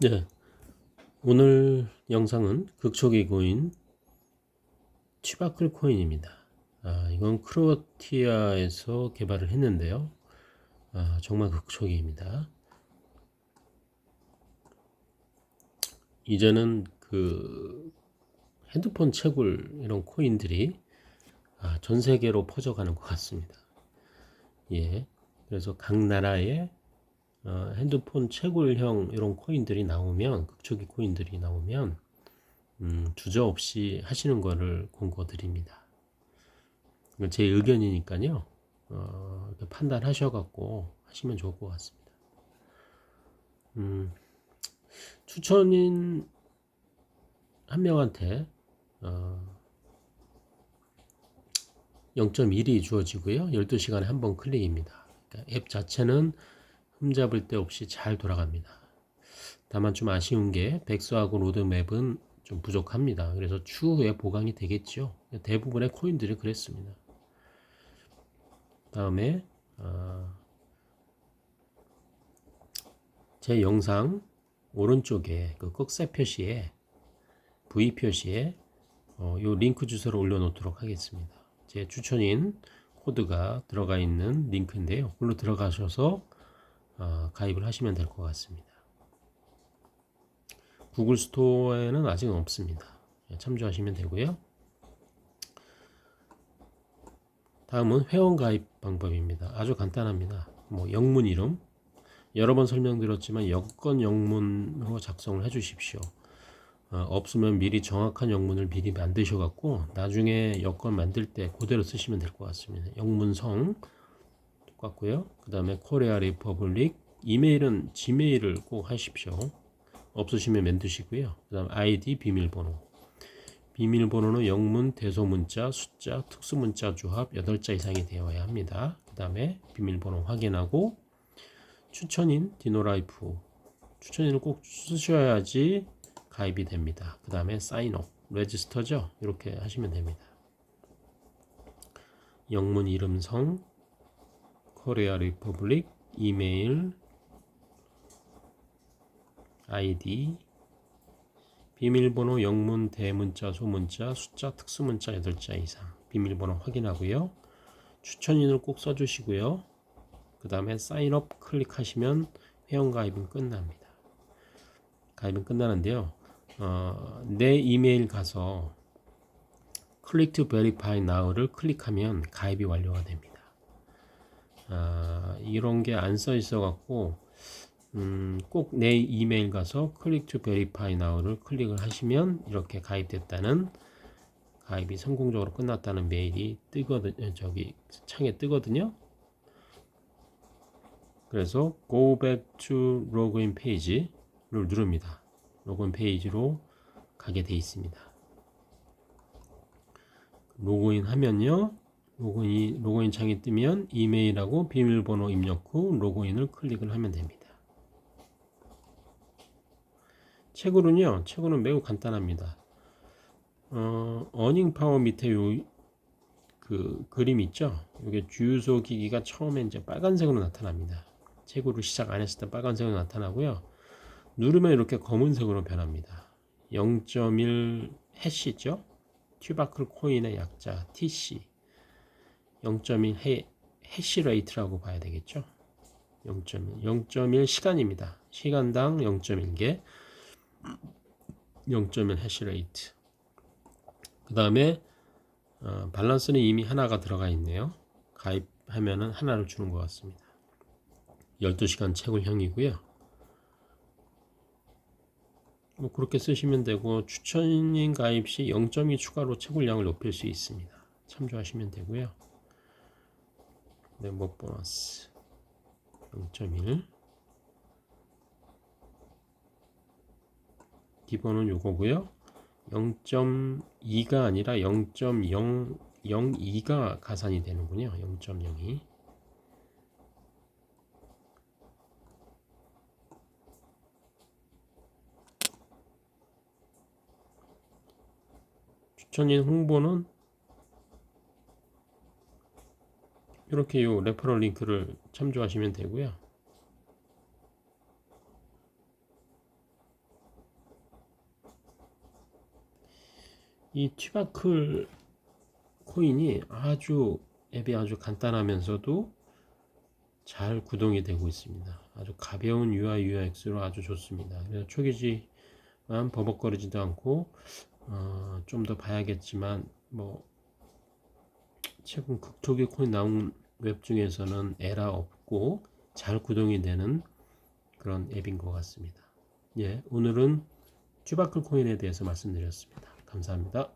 네. 오늘 영상은 극초기 코인 취바클 코인입니다. 아, 이건 크로아티아에서 개발을 했는데요. 아, 정말 극초기입니다. 이제는 그 핸드폰 채굴 이런 코인들이 아, 전 세계로 퍼져가는 것 같습니다. 예. 그래서 각 나라의 어, 핸드폰 채굴형 이런 코인들이 나오면 극초기 코인들이 나오면 음, 주저 없이 하시는 거를 권고드립니다. 제 의견이니까요. 어, 판단하셔갖고 하시면 좋을 것 같습니다. 음, 추천인 한 명한테 어, 0.1이 주어지고요. 12시간에 한 번 클릭입니다. 그러니까 앱 자체는 흠잡을 데 없이 잘 돌아갑니다. 다만 좀 아쉬운 게 백서하고 로드맵은 좀 부족합니다. 그래서 추후에 보강이 되겠죠. 대부분의 코인들이 그랬습니다. 다음에 어, 제 영상 오른쪽에 그 꺽쇠 표시에 V 표시에 어, 요 링크 주소를 올려놓도록 하겠습니다. 제 추천인 코드가 들어가 있는 링크인데요. 그걸로 들어가셔서 어, 가입을 하시면 될 것 같습니다. 구글 스토어에는 아직 없습니다. 예, 참조하시면 되고요. 다음은 회원 가입 방법입니다. 아주 간단합니다. 뭐 영문 이름 여러 번 설명드렸지만 여권 영문으로 작성을 해 주십시오. 어, 없으면 미리 정확한 영문을 미리 만드셔 갖고 나중에 여권 만들 때 그대로 쓰시면 될 것 같습니다. 영문성 똑같고요. 그 다음에 코리아 리퍼블릭 이메일은 지메일을 꼭 하십시오. 없으시면 만드시고요. 그 다음 아이디 비밀번호 비밀번호는 영문, 대소문자, 숫자, 특수문자 조합 8자 이상이 되어야 합니다. 그 다음에 비밀번호 확인하고 추천인 디노라이프 추천인을 꼭 쓰셔야지 가입이 됩니다. 그 다음에 사인업 레지스터죠. 이렇게 하시면 됩니다. 영문 이름 성 코리아 리퍼블릭 이메일 아이디 비밀번호 영문 대문자 소문자 숫자 특수문자 8자 이상 비밀번호 확인하고요. 추천인을 꼭 써주시고요. 그 다음에 사인업 클릭하시면 회원가입은 끝납니다. 가입은 끝나는데요. 어, 내 이메일 가서 클릭 to verify now를 클릭하면 가입이 완료가 됩니다. 아, 이런 게 안 써 있어 갖고 음, 꼭 내 이메일 가서 클릭 to verify now를 클릭을 하시면 이렇게 가입됐다는 가입이 성공적으로 끝났다는 메일이 뜨거든요. 저기 창에 뜨거든요. 그래서 go back to login page를 누릅니다. 로그인 페이지로 가게 돼 있습니다. 로그인 하면요. 로그인, 로그인 창이 뜨면 이메일하고 비밀번호 입력 후 로그인을 클릭을 하면 됩니다. 채굴은요, 채굴은 매우 간단합니다. 어, 어닝 파워 밑에 요, 그 그림 있죠? 이게 주유소 기기가 처음에 이제 빨간색으로 나타납니다. 채굴을 시작 안 했을 때 빨간색으로 나타나고요. 누르면 이렇게 검은색으로 변합니다. 0.1 해시죠? 튜바클 코인의 약자 TC 0.1 해, 해시 레이트라고 봐야 되겠죠. 0.1 0.1 시간입니다. 시간당 0.1개 0.1 해시 레이트 그 다음에 어, 밸런스는 이미 하나가 들어가 있네요. 가입하면은 하나를 주는 것 같습니다. 12시간 채굴형이고요. 뭐 그렇게 쓰시면 되고 추천인 가입 시 0.2 추가로 채굴량을 높일 수 있습니다. 참조하시면 되고요. 멤버 네, 보너스 0.1 기본은 요거고요. 0.2가 아니라 0.002가 가산이 되는군요. 0.02 추천인 홍보는 이렇게 요 레퍼럴 링크를 참조하시면 되고요. 이 튜바클 코인이 아주 앱이 아주 간단하면서도 잘 구동이 되고 있습니다. 아주 가벼운 UI, UX로 아주 좋습니다. 그래서 초기지만 버벅거리지도 않고 어, 좀 더 봐야겠지만 뭐 최근 극초기 코인 나온 웹 중에서는 에라 없고 잘 구동이 되는 그런 앱인 것 같습니다. 예, 오늘은 튜바클 코인에 대해서 말씀드렸습니다. 감사합니다.